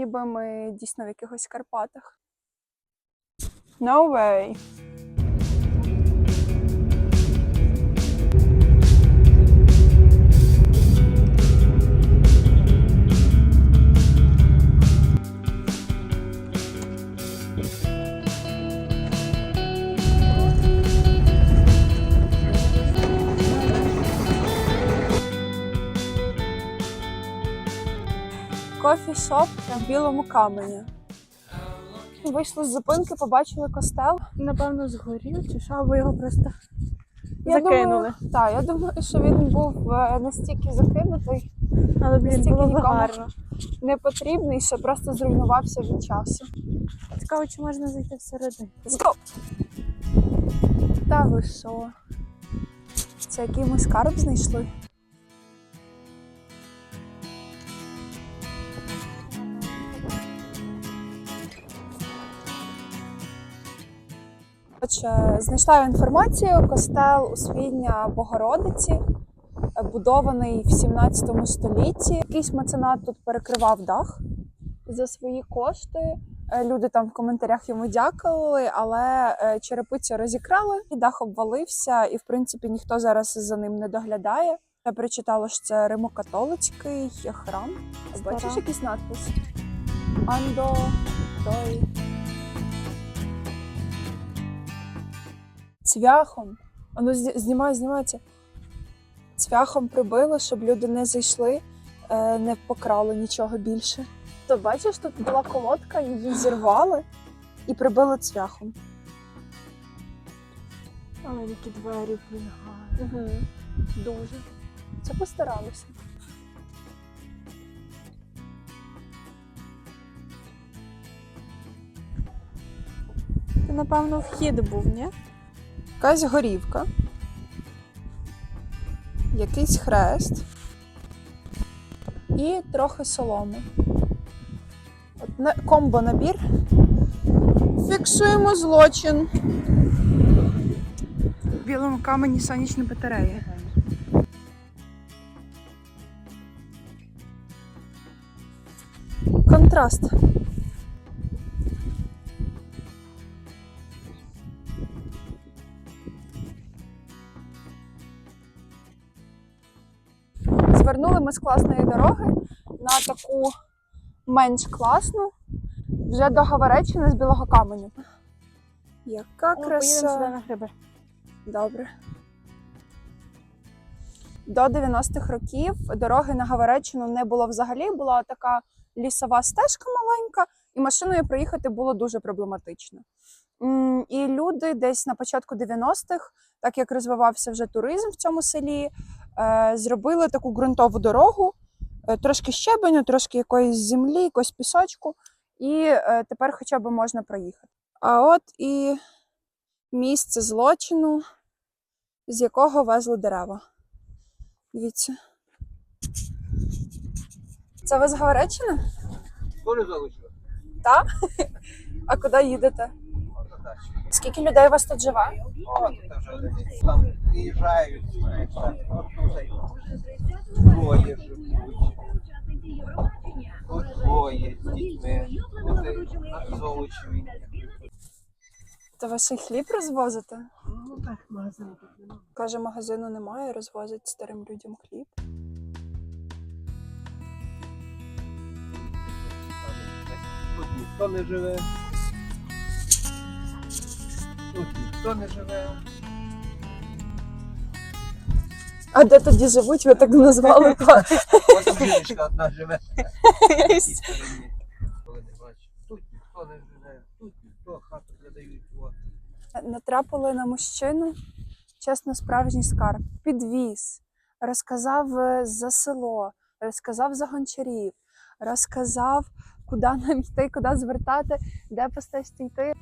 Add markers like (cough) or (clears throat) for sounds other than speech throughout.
ніби ми дійсно в якихось Карпатах. No way. Кофі-шоп в білому камені. Вийшли з зупинки, побачили костел. Напевно, згорів чи що, або його просто Я закинули. Думаю, так, я думаю, що він був е, настільки закинутий, Але, Настільки було гарно. непотрібний, що просто зруйнувався від часу. Цікаво, чи можна зайти всередину. Стоп! Та ви що? Це який ми скарб знайшли? Отже, знайшла інформацію. Костел Успіння Богородиці, будований в 17 столітті. Якийсь меценат тут перекривав дах за свої кошти. Е, Люди там в коментарях йому дякували, але е, черепицю розікрали, і дах обвалився, і в принципі ніхто зараз за ним не доглядає. Я прочитала, що це римокатолицький храм. Бачиш якийсь надпис? Андо той. Цвяхом. Ану, зні- знімай, знімається. Цвяхом прибило, щоб люди не зайшли, е, не покрали нічого більше. То бачиш, тут була колодка, її зірвали і прибили цвяхом. Але які двері, блін, гарні. Угу. Дуже. Це постаралися. Це, напевно, вхід був, ні? Якась горівка. Якийсь хрест. І трохи соломи. От комбо набір. Фіксуємо злочин. В білому камені сонячна батарея. Контраст. Звернули ми з класної дороги на таку менш класну, вже до Гавареччини з білого каменю. Яка О, поїдемо краса. сюди на гриби. Добре. До 90-х років дороги на Гавареччину не було взагалі, була така лісова стежка маленька, і машиною проїхати було дуже проблематично. І люди десь на початку 90-х, так як розвивався вже туризм в цьому селі, зробили таку ґрунтову дорогу, е, трошки щебеню, трошки якоїсь землі, якогось пісочку, і е, тепер хоча б можна проїхати. А от і місце злочину, з якого везли дерева. Дивіться. Це Гавареччини? Тоже залишили? Так? (laughs) А куди їдете? Скільки людей у вас тут живе? О, тут вже десь там приїжджають. Двоє живуть. Тут двоє з дітьми. Це Золочеві. То ви ще хліб розвозите? Ну так, магазин тут немає. Каже, магазину немає, розвозять старим людям хліб. Тут ніхто не живе. Тут ніхто не живе. А де тоді живуть? Ви так назвали? (laughs) От жіночка одна живе. Коли не бачу. Тут ніхто не живе, тут ніхто хату продають. От. Натрапили на мужчину, чесно, справжній скарб. Підвіз, розказав е, за село, розказав за гончарів, розказав, куди нам йти, куди звертати, де по йти.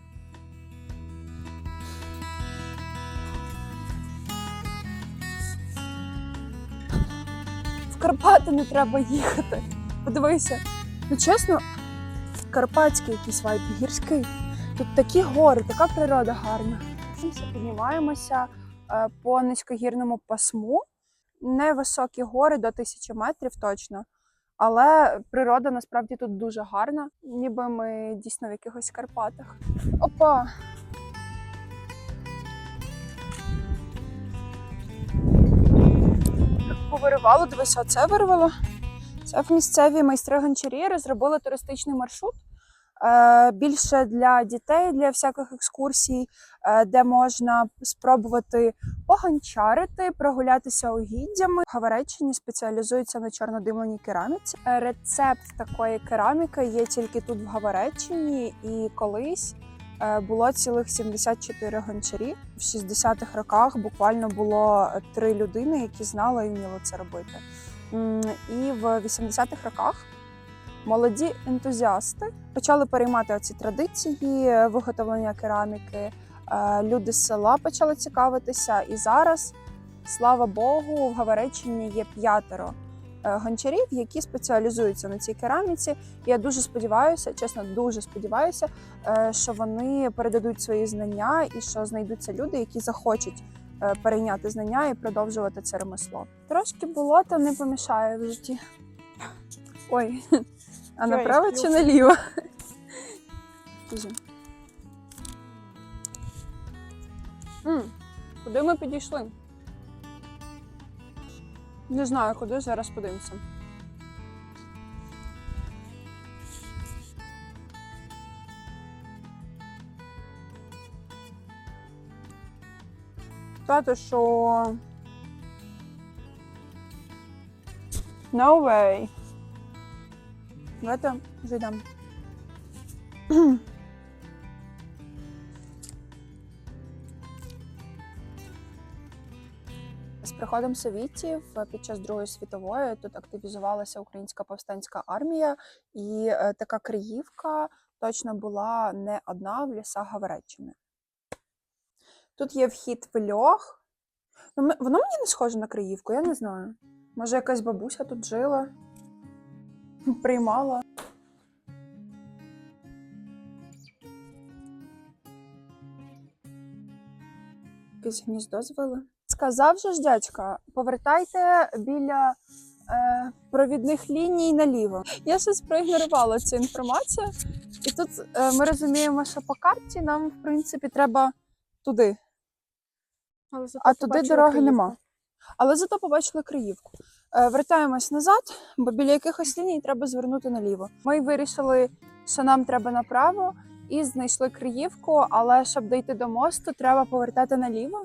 Карпати не треба їхати. Подивися. Ну чесно, карпатський якийсь вайб, гірський. Тут такі гори, така природа гарна. Піднімаємося е, по низькогірному пасму. Невисокі гори до тисячі метрів точно. Але природа насправді тут дуже гарна, ніби ми дійсно в якихось Карпатах. Опа! Повиривало, дивися, оце вирвало. Це в місцеві майстри гончарі розробили туристичний маршрут. е, Більше для дітей, для всяких екскурсій, е, де можна спробувати погончарити, прогулятися угіддями. В Гавареччині спеціалізується на чорнодимленій кераміці. Рецепт такої кераміки є тільки тут в Гавареччині, і колись було цілих 74 гончарі. В 60-х роках буквально було е, три людини, які знали і вміли це робити. І в 80-х роках молоді ентузіасти почали переймати оці традиції е, виготовлення кераміки. Е, Люди з села почали цікавитися, і зараз, слава Богу, в Гавареччині є п'ятеро е, гончарів, які спеціалізуються на цій кераміці. Я дуже сподіваюся, чесно, дуже сподіваюся, е, що вони передадуть свої знання і що знайдуться люди, які захочуть е, перейняти знання і продовжувати це ремесло. Трошки болота не помішає в житті. Ой, а направо чи наліво? Куди ми підійшли? Не знаю, куди зараз подивимося. Та ти що? No way. Давайте зайдемо. (clears throat) приходом совітів під час Другої світової тут активізувалася українська повстанська армія, і е, така Криївка точно була не одна в лісах Гавареччини. Тут є вхід в льох. Ну, воно мені не схоже на Криївку, я не знаю. Може, якась бабуся тут жила, (laughs) приймала. Якесь гніздо звили. Сказав же ж дядька, повертайте біля е, провідних ліній наліво. Я щось проігнорувала цю інформацію. І тут е, ми розуміємо, що по карті нам, в принципі, треба туди. Але А туди дороги Київ. нема. Але зато побачили Криївку. Е, Вертаємось назад, бо біля якихось ліній треба звернути наліво. Ми вирішили, що нам треба направо, і знайшли Криївку, але щоб дійти до мосту, треба повертати наліво.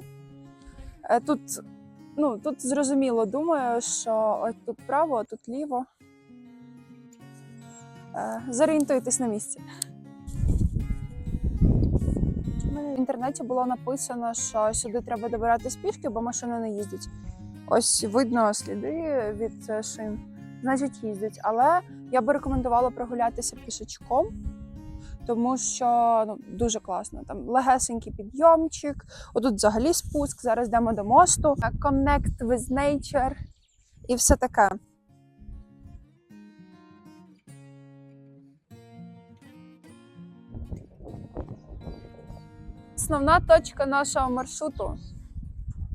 Е, Тут, ну, тут зрозуміло, думаю, що ось тут право, а тут ліво. Е, Зорієнтуйтесь на місці. В інтернеті було написано, що сюди треба добиратись пішки, бо машини не їздять. Ось видно сліди від е, шин, значить їздять. Але я би рекомендувала прогулятися пішечком, тому що ну, дуже класно. Там легесенький підйомчик, отут взагалі спуск. Зараз йдемо до мосту. Connect with nature і все таке. Основна точка нашого маршруту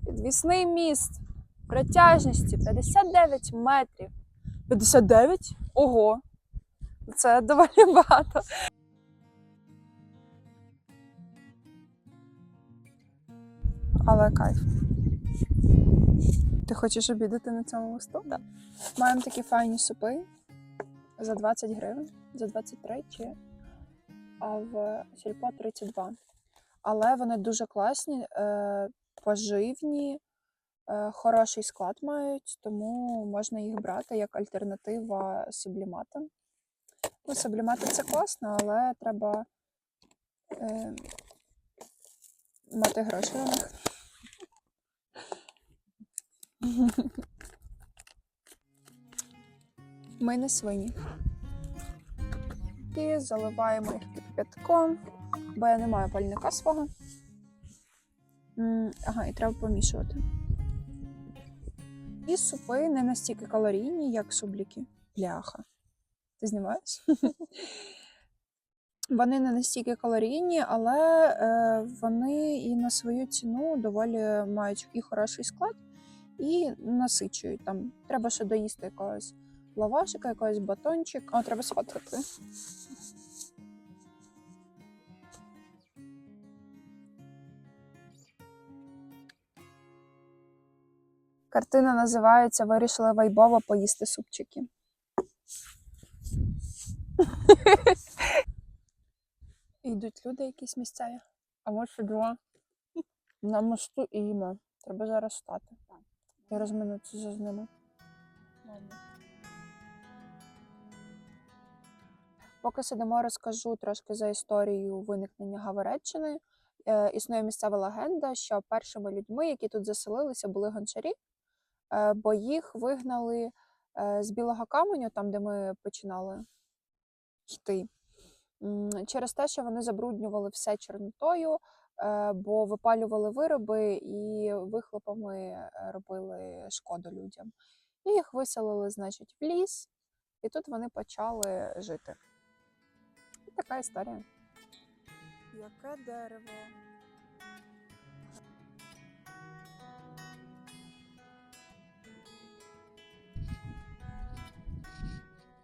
підвісний міст протяжністю 59 метрів. 59? Ого! Це доволі (laughs) багато. Але кайф. Ти хочеш обідати на цьому мосту? Так. Маємо такі файні супи за 20 гривень, за 23 чи а в сільпо 32 але вони дуже класні, е, поживні, е, хороший склад мають, тому можна їх брати як альтернатива субліматам. Ну, сублімати це класно, але треба е, мати гроші на них. Ми не свині. І заливаємо їх кип'ятком, бо я не маю пальника свого. Ага, і треба помішувати. І супи не настільки калорійні, як субліки. Бляха. Ти знімаєш? (laughs) Вони не настільки калорійні, але е, вони і на свою ціну доволі мають і хороший склад, і насичують. Там треба ще доїсти якогось лавашика, якогось батончик. О, треба сфоткати. Картина називається Вирішили вайбово поїсти супчики. Йдуть люди якісь місцеві. А може два. На мосту і їмо. Треба зараз стати. І розминутися з ними. Поки сидимо, розкажу трошки за історію виникнення Гавореччини. Е, існує місцева легенда, що першими людьми, які тут заселилися, були гончарі, е, бо їх вигнали е, з білого каменю, там, де ми починали йти. Через те, що вони забруднювали все чорнотою, бо випалювали вироби і вихлопами е, робили шкоду людям. І їх виселили, значить, в ліс, і тут вони почали жити. І така історія. Яке дерево?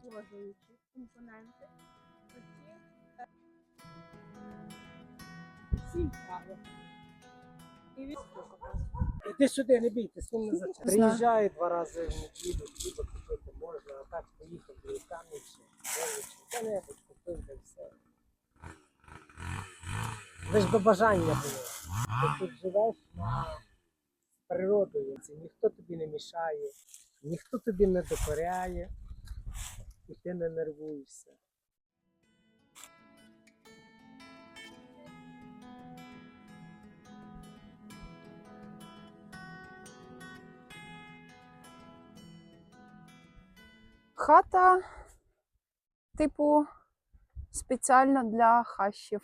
Вложуючи компоненти. Всім правильно. І Іди сюди, не бійтесь, він не зачем. Знаю. Приїжджаю два рази в неділю, хліба купити можна, а так поїхати і там і все. Овочі, Що-небудь купив, та все. Лиш би бажання було. Ти тут живеш на природою, це ніхто тобі не мішає, ніхто тобі не докоряє, і ти не нервуєшся. Хата, типу, спеціально для хащів.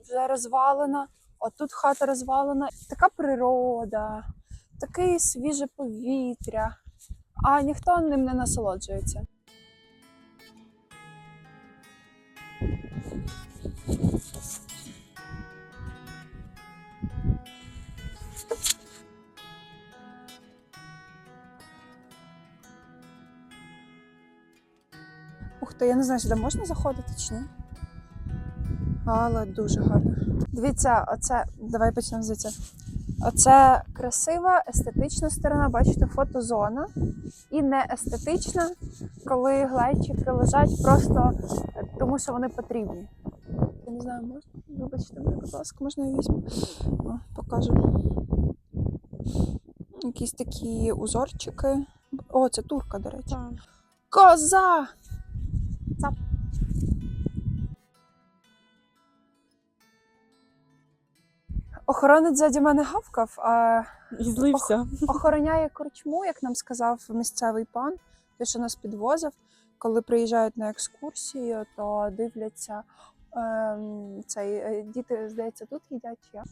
Вже розвалена. Отут хата розвалена. Така природа, таке свіже повітря, а ніхто ним не насолоджується. Ти, я не знаю, сюди можна заходити чи ні? Але дуже гарно. Дивіться, оце. Давай почнемо звідси. Оце красива, естетична сторона, бачите, фотозона. І не естетична, коли глечики лежать просто е, тому, що вони потрібні. Я не знаю, можна? Вибачте, мене, будь ласка, можна я візьму? О, покажу. Якісь такі узорчики. О, це турка, до речі. Коза! Цап. Охоронець ззаді мене гавкав, а І злився. охороняє корчму, як нам сказав місцевий пан, той, що нас підвозив. Коли приїжджають на екскурсію, то дивляться ем, цей, е, діти, здається, тут їдять чи як?